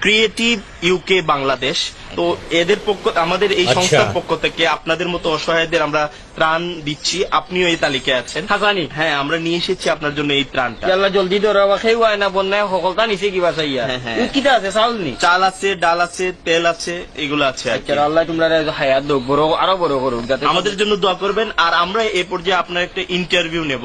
creative UK Bangladesh তো এদের পক্ষ আমাদের এই আচ্ছা। সংস্থার পক্ষ থেকে আপনাদের মতো অসহায়দের আমরা ত্রাণ দিচ্ছি। আপনিও এই তালিকায় আছেন। হাসানি। হ্যাঁ আমরা নিয়ে এসেছি আপনার জন্য এই ত্রাণটা। ইয়াল্লা জলদি ধরো খেয়ে হয় না বন্যায় সকলটা নিচে কিবা চাইয়া হ্যাঁ, হ্যাঁ। ই কিটা আছে? চাউল নি? চাল আছে ডাল আছে তেল আছে এগুলো আছে আর কি। আচ্ছা আল্লাহ তোমরা হায়াত বড় আরও বড় করুক আমাদের জন্য দোয়া করবেন। আর আমরা এ পর্যায়ে আপনার একটা ইন্টারভিউ নেব।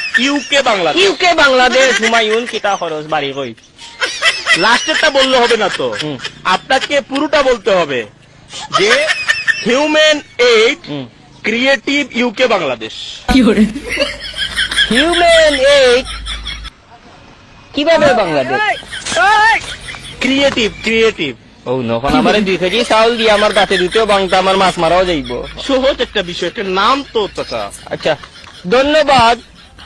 UK Bangladesh UK Bangladesh Humayun কিতা খরচ বাড়ি কই লাস্টেরটা বললে হবে না তো? আপনাকে পুরোটা বলতে হবে যে human aid creative UK Bangladesh human এই কীভাবে বাংলাদেশ ক্রিয়েটিভ ক্রিয়েটিভ ও নখন আমার দুই কেজি চাউল দিয়ে আমার গাছে দুটো বাংটা আমার মাছ মারাও যাইব। সহজ একটা বিষয় একটা নাম তো আচ্ছা ধন্যবাদ।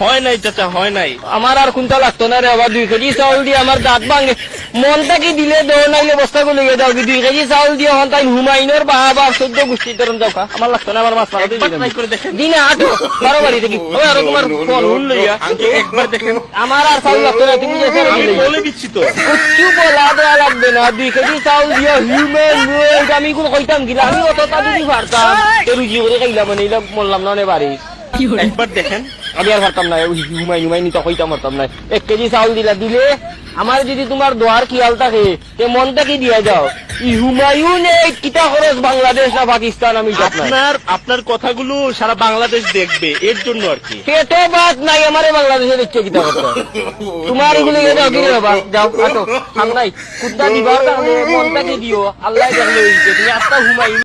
হয় নাই চাচা হয় নাই। আমার আর কোনটা লাগতো না রে আবার দুই কেজি চাউল দিয়ে আমার দাঁত ভাঙে। মনটা কি দিলে দৌ নাইলে বস্তা গুলো গিয়ে যাও। দুই কেজি চাউল দিয়ে হন তাই হুমায়ুনের বা বা চোদ্দ গোষ্ঠী তরম যাও খা। আমার লাগতো না আমার মাছ মারা দিনে আটো বারো বাড়ি থেকে ওই আরও তোমার ফোন হুল লইয়া আঙ্কে একবার দেখেন। আমার আর চাউল লাগতো না তুমি আমি বলে দিচ্ছি তো। কিচ্ছু বলা দেওয়া লাগবে না। দুই কেজি চাউল দিয়ে হিউম্যান আমি কোনো কইতাম গিলা আমি অত তা যদি পারতাম রুজি করে খাইলাম মানে বললাম না অনেক বাড়ি একবার দেখেন। আমি আর পারতাম না ওই হুমাই হুমাই নিতে কইতাম পারতাম না এক কেজি চাউল দিলা দিলে আমার যদি তোমার দোয়ার খেয়াল থাকে তে দিয়া যাও। ই হুমায়ুন এই কিতা খরচ বাংলাদেশ না পাকিস্তান আমি আপনার আপনার কথাগুলো সারা বাংলাদেশ দেখবে এর জন্য আর কি। পেটে বাত নাই আমারে বাংলাদেশে দেখছে কিতা কথা তোমার এগুলো গিয়ে যাও কিনে বাবা যাও খান কুদ্দা দিবার কারণে মনটা কি দিও আল্লাহ তুমি আত্মা হুমায়ুন।